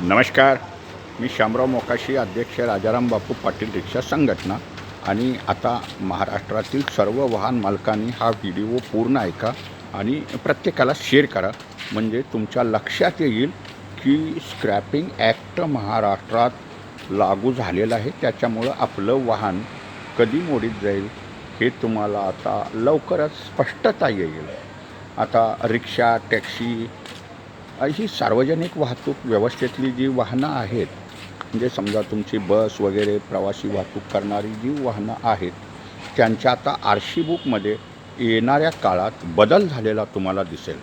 नमस्कार. मी शामराव मोकाशी अध्यक्ष राजाराम बापू पाटील रिक्षा संघटना आणि आता महाराष्ट्रातील सर्व वाहन मालकांनी हा व्हिडिओ पूर्ण ऐका आणि प्रत्येकाला शेअर करा. म्हणजे तुमच्या लक्षात येईल की स्क्रॅपिंग ॲक्ट महाराष्ट्रात लागू झालेलं आहे. त्याच्यामुळं आपलं वाहन कधी मोडीत जाईल हे तुम्हाला आता लवकरच स्पष्टता येईल. आता रिक्षा टॅक्सी ही सार्वजनिक वाहतूक व्यवस्थेतली जी वाहनं आहेत म्हणजे समजा तुमची बस वगैरे प्रवासी वाहतूक करणारी जी वाहनं आहेत त्यांच्या आता आर सी बुकमध्ये येणाऱ्या काळात बदल झालेला तुम्हाला दिसेल.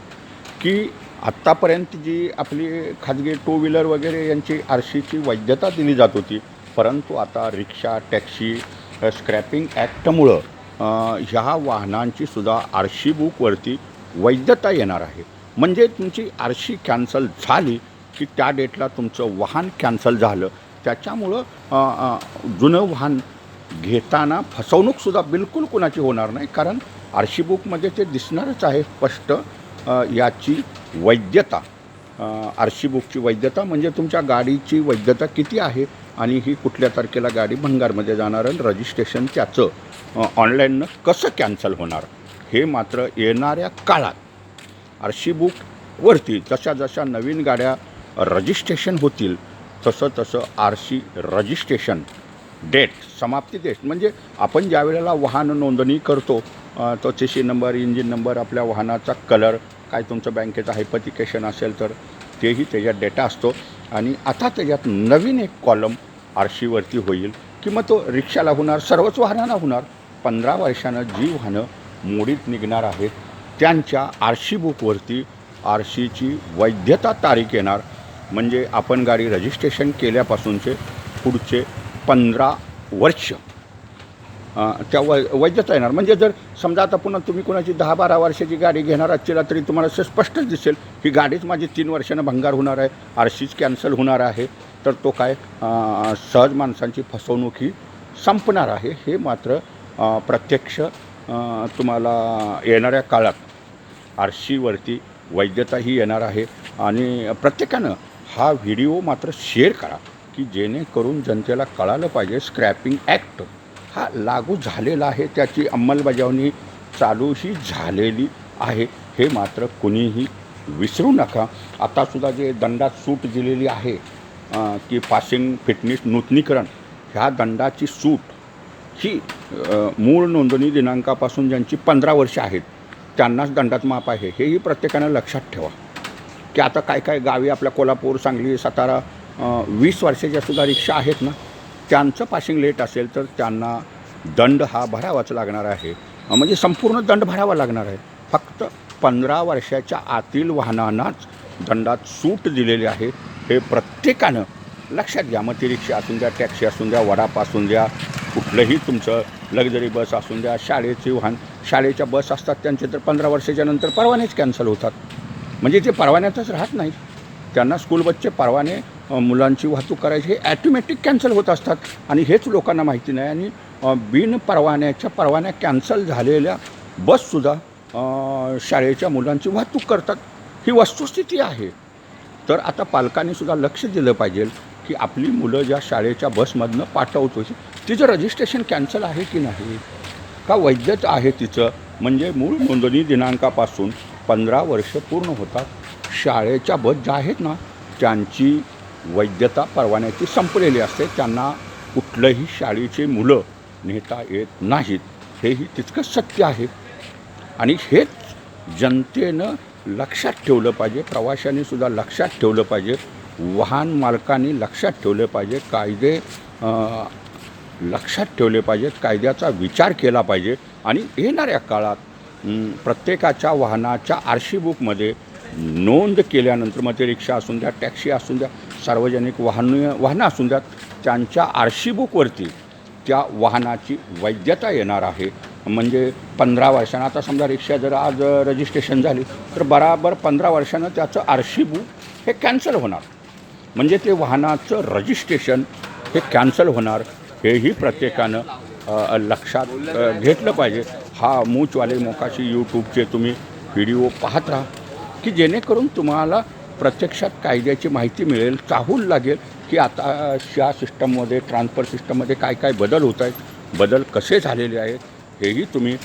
की आत्तापर्यंत जी आपली खाजगी टू व्हीलर वगैरे यांची आर सीची वैधता दिली जात होती परंतु आता रिक्षा टॅक्सी स्क्रॅपिंग ॲक्टमुळं ह्या वाहनांची सुद्धा आर सी बुकवरती वैधता येणार आहे. म्हणजे तुमची आर सी कॅन्सल झाली की त्या डेटला तुमचं वाहन कॅन्सल झालं. त्याच्यामुळं जुनं वाहन घेताना फसवणूकसुद्धा बिलकुल कुणाची होणार नाही कारण आर सी बुकमध्ये ते दिसणारच आहे स्पष्ट याची वैधता. आर सी बुकची वैधता म्हणजे तुमच्या गाडीची वैधता किती आहे आणि ही कुठल्या तारखेला गाडी भंगारमध्ये जाणार आणि रजिस्ट्रेशन त्याचं ऑनलाईननं कसं कॅन्सल होणार हे मात्र येणाऱ्या काळात आर सी बुकवरती जशा जशा नवीन गाड्या रजिस्ट्रेशन होतील तसं तसं आर सी रजिस्ट्रेशन डेट समाप्ती डेट म्हणजे आपण ज्या वेळेला वाहन नोंदणी करतो तो सी नंबर इंजिन नंबर आपल्या वाहनाचा कलर काय तुमचं बँकेचं हायपथिकेशन असेल तर तेही त्याच्यात डेटा असतो. आणि आता त्याच्यात नवीन एक कॉलम आर सीवरती होईल की मग तो रिक्षाला होणार सर्वच वाहनांना होणार. पंधरा वर्षानं जी वाहनं मोडीत निघणार आहेत त्यांच्या आरशी बुकवरती आरशीची वैधता तारीख येणार. म्हणजे आपण गाडी रजिस्ट्रेशन केल्यापासूनचे पुढचे पंधरा वर्ष. त्या वै वैधता येणार. म्हणजे जर समजा आता पुन्हा तुम्ही कोणाची दहा बारा वर्षाची गाडी घेणार असतील तरी तुम्हाला असं स्पष्टच दिसेल ही गाडीच माझी तीन वर्षानं भंगार होणार आहे आरशीच कॅन्सल होणार आहे. तर तो काय सहज माणसांची फसवणूक ही संपणार आहे. हे मात्र प्रत्यक्ष तुम्हाला येणाऱ्या काळात आरशीवरती वैधताही येणार आहे. आणि प्रत्येकानं हा व्हिडिओ मात्र शेअर करा की जेणेकरून जनतेला कळालं पाहिजे स्क्रॅपिंग ॲक्ट हा लागू झालेला आहे त्याची अंमलबजावणी चालूही झालेली आहे. हे मात्र कुणीही विसरू नका. आतासुद्धा जे दंडात सूट दिलेली आहे की पासिंग फिटनेस नूतनीकरण ह्या दंडाची सूट ही मूळ नोंदणी दिनांकापासून ज्यांची पंधरा वर्ष आहेत त्यांनाच दंडात माप आहे. हेही प्रत्येकानं लक्षात ठेवा. की आता काय काय गावी आपल्या कोल्हापूर सांगली सातारा वीस वर्षाच्या सुद्धा रिक्षा आहेत ना? त्यांचं पासिंग लेट असेल तर त्यांना दंड हा भरावाच लागणार आहे. म्हणजे संपूर्ण दंड भरावा लागणार आहे. फक्त पंधरा वर्षाच्या आतील वाहनांनाच दंडात सूट दिलेली आहे. हे प्रत्येकानं लक्षात घ्या. मग ती रिक्षा असून द्या टॅक्सी असून द्या वडाप असून द्या कुठलंही तुमचं लक्झरी बस असून द्या शाळेची वाहन शाळेच्या बस असतात त्यांचे तर पंधरा वर्षाच्या नंतर परवानेच कॅन्सल होतात. म्हणजे ते परवान्यातच राहत नाहीत. त्यांना स्कूल बसचे परवाने मुलांची वाहतूक करायची हे ॲटोमॅटिक कॅन्सल होत असतात. आणि हेच लोकांना माहिती नाही. आणि बिन परवान्याच्या परवान्या कॅन्सल झालेल्या बससुद्धा शाळेच्या मुलांची वाहतूक करतात. ही वस्तुस्थिती आहे. तर आता पालकांनी सुद्धा लक्ष दिलं पाहिजे की आपली मुलं ज्या शाळेच्या बसमधनं पाठवतो तिचं रजिस्ट्रेशन कॅन्सल आहे की नाही? का वैद्यच आहे तिचं? म्हणजे मूळ नोंदणी दिनांकापासून पंधरा वर्ष पूर्ण होतात. शाळेच्या बस ज्या आहेत ना त्यांची वैधता परवान्याची संपलेली असते. त्यांना कुठलंही शाळेची मुलं नेता येत नाहीत. हेही तितकंच सत्य आहे. आणि हेच जनतेनं लक्षात ठेवलं पाहिजे. प्रवाशांनी सुद्धा लक्षात ठेवलं पाहिजे. वाहन मालकांनी लक्षात ठेवलं पाहिजे. कायदे लक्षात ठेवले पाहिजेत कायद्याचा विचार केला पाहिजे आणि येणाऱ्या काळात प्रत्येकाच्या वाहनाच्या आरशी बुकमध्ये नोंद केल्यानंतर मग ते रिक्षा असून द्या टॅक्सी असून द्या सार्वजनिक वाहन वाहनं असून द्यात त्यांच्या आरशी बुकवरती त्या वाहनाची वैधता येणार आहे. म्हणजे पंधरा वर्षानं आता समजा रिक्षा जर आज रजिस्ट्रेशन झाली तर बराबर पंधरा वर्षानं त्याचं आरशी बुक हे कॅन्सल होणार. म्हणजे ते वाहनाचं रजिस्ट्रेशन हे कॅन्सल होणार. हेही प्रत्येकानं लक्षात घेतलं पाहिजे. हा मूचवाले मोकाशी यूट्यूबचे तुम्ही व्हिडिओ पाहत राहा की जेणेकरून तुम्हाला प्रत्यक्षात कायद्याची माहिती मिळेल चाहूल लागेल की आता या सिस्टममध्ये ट्रान्सफर सिस्टममध्ये काय काय बदल होत आहेत बदल कसे झालेले आहेत हेही तुम्ही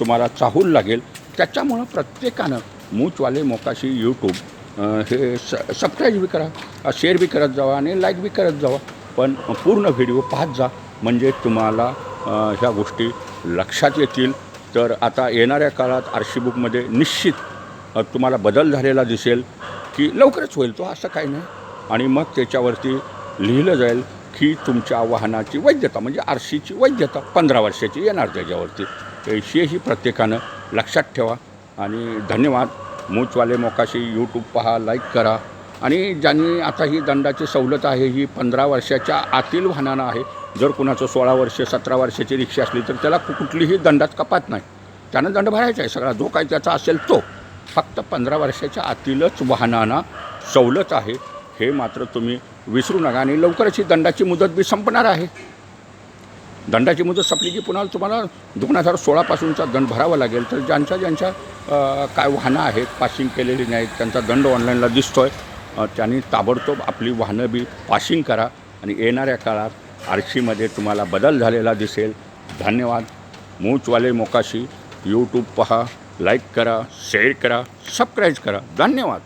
तुम्हाला चाहूल लागेल. त्याच्यामुळं प्रत्येकानं मूचवाले मोकाशी यूट्यूब हे स सबस्क्राईब बी करा शेअर बी करत जावा आणि लाईक बी करत जावा. पण पूर्ण व्हिडिओ पाहत जा. म्हणजे तुम्हाला ह्या गोष्टी लक्षात येतील. तर आता येणाऱ्या काळात आरशी बुकमध्ये निश्चित तुम्हाला बदल झालेला दिसेल की लवकरच होईल तो असं काही नाही. आणि मग त्याच्यावरती लिहिलं जाईल की तुमच्या वाहनाची वैधता म्हणजे आरशीची वैधता पंधरा वर्षाची येणार त्याच्यावरती. हेही प्रत्येकानं लक्षात ठेवा. आणि धन्यवाद. मूचवाले मोकाशी यूट्यूब पहा लाईक करा. आणि ज्यांनी आता ही दंडाची सवलत आहे ही पंधरा वर्षाच्या आतील वाहनानं आहे जर कुणाचं सोळा वर्ष सतरा वर्षाची रिक्षा असली तर त्याला कुठलीही दंडात कपात नाही. त्यानं दंड भरायचा आहे सगळा जो काही त्याचा असेल तो. फक्त पंधरा वर्षाच्या आतीलच वाहनांना सवलत आहे हे मात्र तुम्ही विसरू नका आणि लवकरच ही दंडाची मुदत बी संपणार आहे. दंडाची मुदत संपली की पुन्हा तुम्हाला दोन हजार सोळापासूनचा दंड भरावा लागेल. तर ज्यांच्या ज्यांच्या काय वाहनं आहेत पासिंग केलेली नाहीत त्यांचा दंड ऑनलाईनला दिसतो आहे त्यांनी ताबडतोब आपली वाहनं बी पासिंग करा आणि येणाऱ्या काळात आरशीमध्ये तुम्हाला बदल झालेला दिसेल. धन्यवाद. मूचवाले मोकाशी. यूट्यूब पहा लाईक करा शेअर करा सबस्क्राईब करा. धन्यवाद.